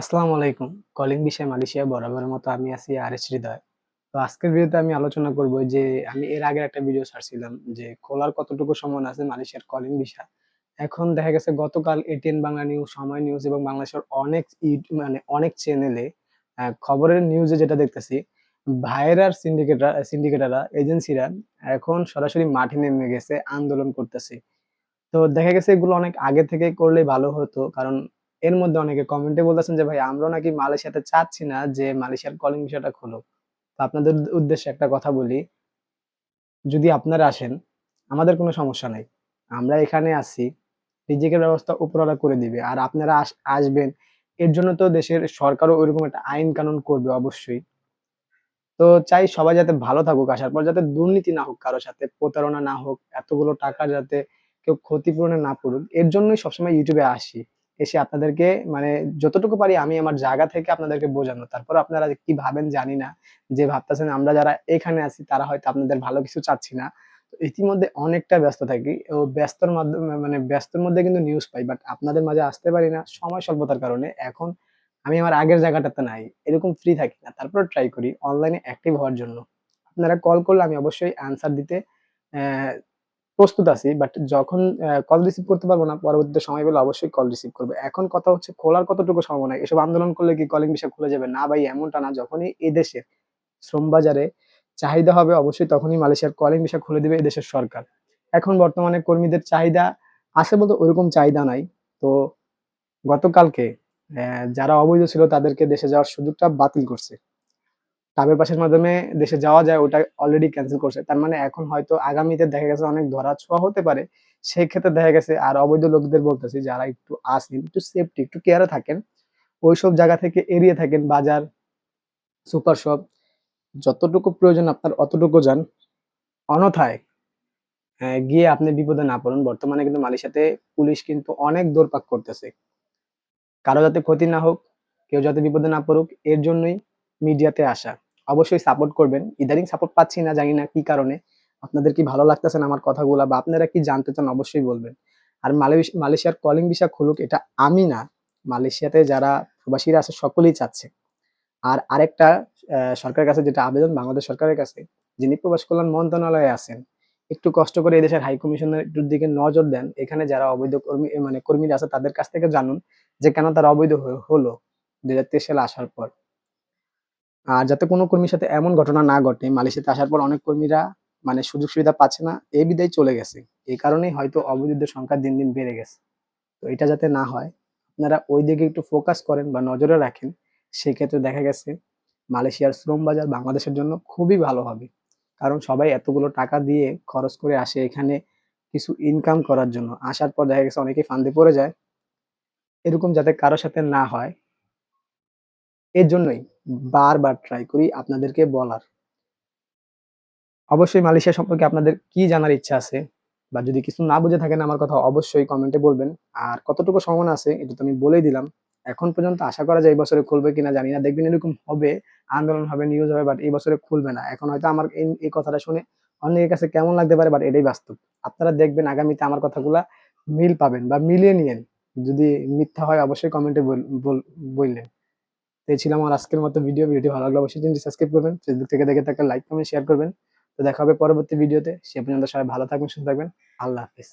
আসসালামু আলাইকুম। কলিং বিষয় মালয়েশিয়া বরাবরের মতো আমি আছি আর এস হৃদয়। তো আজকের ভিডিওতে আমি আলোচনা করব যে, আমি এর আগে একটা ভিডিও ছাড়ছিলাম যে, খোলার কতটুকু সম্ভাবনা আছে মালয়েশিয়ার কলিং ভিসা। এখন দেখা গেছে গতকাল ATN Bangla news Somoy news এবং বাংলাদেশের অনেক মানে অনেক চ্যানেলে খবরের নিউজে যেটা দেখতেছি ভাইরার সিন্ডিকেটার সিন্ডিকেটাররা এজেন্সিরা এখন সরাসরি মাঠে নেমে গেছে, আন্দোলন করতেছে। তো দেখা গেছে এগুলো অনেক আগে থেকে করলে ভালো হতো, কারণ এর মধ্যে অনেকে কমেন্টে বলতেছেন যে, ভাই, আমরাও নাকি মালয়েশিয়াতে চাচ্ছি না যে মালয়েশিয়ার কলিং ভিসাটা খুলুক। তো আপনাদের উদ্দেশ্যে একটা কথা বলি। যদি আপনারা আসেন, আমাদের কোনো সমস্যা নাই। আমরা এখানে আছি রিজিকের ব্যবস্থা উপরওয়ালা করে দিবে। আর আপনারা আস- আসবেন, এর জন্য তো দেশের সরকারও ওইরকম একটা আইন কানুন করবে অবশ্যই। তো চাই সবাই যাতে ভালো থাকুক, আসার পর যাতে দুর্নীতি না হোক কারোর সাথে, প্রতারণা না হোক, এতগুলো টাকা যাতে কেউ ক্ষতিপূরণে না পড়ুক, এর জন্যই সবসময় ইউটিউবে আসি। এসে আপনাদেরকে মানে যতটুকু পারি আমি আমার জায়গা থেকে আপনাদেরকে বোঝানো। তারপর আপনারা কি ভাবেন জানি না। যে ভাবতেছেন আমরা যারা এখানে আছি তারা হয়তো আপনাদের ভালো কিছু চাচ্ছি না। ইতিমধ্যে অনেকটা ব্যস্ত থাকি ও ব্যস্তর মাধ্যমে মানে ব্যস্তর মধ্যে কিন্তু নিউজ পাই বাট আপনাদের মাঝে আসতে পারি না সময় স্বল্পতার কারণে। এখন আমি আমার আগের জায়গাটাতে নাই, এরকম ফ্রি থাকি না। তারপর ট্রাই করি অনলাইনে অ্যাক্টিভ হওয়ার জন্য। আপনারা কল করলে আমি অবশ্যই অ্যান্সার দিতে প্রস্তুত আছি বাট যখন কল রিসিভ করতে পারব না, পরবর্তীতে সময় পেলে অবশ্যই কল রিসিভ করবে। এখন কথা হচ্ছে, খোলার কতটুকু সম্ভাবনা? এসব আন্দোলন করলে কি কলিং বিষয় খুলে যাবে? না ভাই, এমনটা না। যখনই এদেশের শ্রম বাজারে চাহিদা হবে, অবশ্যই তখনই মালয়েশিয়ার কলিং বিষয় খুলে দিবে এদেশের সরকার। এখন বর্তমানে কর্মীদের চাহিদা আছে বলতে ওরকম চাহিদা নাই। তো গতকালকে যারা অবৈধ ছিল তাদেরকে দেশে যাওয়ার সুযোগটা বাতিল করছে। টাবের পাশের মাধ্যমে দেশে যাওয়া যায় ওটা অলরেডি ক্যান্সেল করছে। তার মানে এখন হয়তো আগামীতে দেখা গেছে অনেক ধরা ছোঁয়া হতে পারে। সেই ক্ষেত্রে দেখা গেছে আর অবৈধ লোকদের বলতেছি যারা একটু আসেন একটু সেফটি একটু কেয়ারে থাকেন ওইসব জায়গা থেকে এড়িয়ে থাকেন বাজার সুপার শপ যতটুকু প্রয়োজন আপনার অতটুকু যান। অনথায় আহ, গিয়ে আপনি বিপদে না পড়ুন। বর্তমানে কিন্তু মালয়েশিয়াতে পুলিশ কিন্তু অনেক দৌড়পাক করতেছে। কারও যাতে ক্ষতি না হোক কেউ যাতে বিপদে না পড়ুক এর জন্যই মিডিয়াতে আসা। অবশ্যই সাপোর্ট করবেন। ইদানিং সাপোর্ট পাচ্ছি না, জানি না কি কারণে। আপনাদের কি ভালো লাগতেছে না আমার কথাগুলা বা আপনারা কি জানতে চান অবশ্যই বলবেন। আর মালয়েশ- মালয়েশিয়ার কলিং ভিসা খুলুক, এটা আমি না। মালয়েশিয়াতে যারা প্রবাসীরা আছে, সকলেই চাচ্ছে। আর আরেকটা সরকারের কাছে যেটা আবেদন, বাংলাদেশ সরকারের কাছে, যিনি প্রবাস কল্যাণ মন্ত্রণালয়ে আছেন, একটু কষ্ট করে এদেশের হাই কমিশনের দিকে নজর দেন। এখানে যারা অবৈধ কর্মী মানে কর্মীরা আছে, তাদের কাছ থেকে জানুন যে কেন তারা অবৈধ হলো। দুই হাজার তেইশ সালে আসার পর। আর যাতে কোনো কর্মীর সাথে এমন ঘটনা না ঘটে, মালয়েশিয়াতে আসার পর অনেক কর্মীরা মানে সুযোগ সুবিধা পাচ্ছে না এই বিদায় চলে গেছে। এই কারণেই হয়তো অবৈধদের সংখ্যা দিন দিন বেড়ে গেছে। তো এটা যাতে না হয়, আপনারা ওই দিকে একটু ফোকাস করেন বা নজরে রাখেন, সেক্ষেত্রে দেখা গেছে মালয়েশিয়ার শ্রম বাজার বাংলাদেশের জন্য খুবই ভালো হবে। কারণ সবাই এতগুলো টাকা দিয়ে খরচ করে আসে এখানে কিছু ইনকাম করার জন্য। আসার পর দেখা গেছে অনেকেই ফান্দে পড়ে যায়। এরকম যাতে কারোর সাথে না হয় এর জন্যই বারবার ট্রাই করি আপনাদেরকে বলার। অবশ্যই মালয়েশিয়া সম্পর্কে আপনাদের কি জানার ইচ্ছা আছে? বা যদি কিছু না বুঝে থাকেন আমার কথা অবশ্যই কমেন্টে বলবেন। আর কতটুকু সম্ভাবনা আছে এটা তো আমি বলেই দিলাম। এখন পর্যন্ত আশা করা যায় এই বছরে খুলবে কিনা জানি না। দেখবেন এরকম হবে, আন্দোলন হবে নিউজ হবে বাট এই বছরে খুলবে না। এখন হয়তো আমার এই কথাটা শুনে অনেকের কাছে কেমন লাগতে পারে বাট এটাই বাস্তব। আপনারা দেখবেন আগামীতে আমার কথাগুলা মিল পাবেন বা মিলিয়ে নিয়েন। যদি মিথ্যা হয় অবশ্যই কমেন্টে বললেন। তো এই ছিল আমার আজকের মতো ভিডিও ভিডিওটি ভালো লাগলে অবশ্যই চ্যানেলটি সাবস্ক্রাইব করবেন। ফেসবুক থেকে দেখে থাকলে লাইক কমেন্ট শেয়ার করবেন। তো দেখা হবে পরবর্তী ভিডিওতে সে পর্যন্ত সবাই ভালো থাকবেন, সুস্থ থাকবেন। আল্লাহ হাফিজ।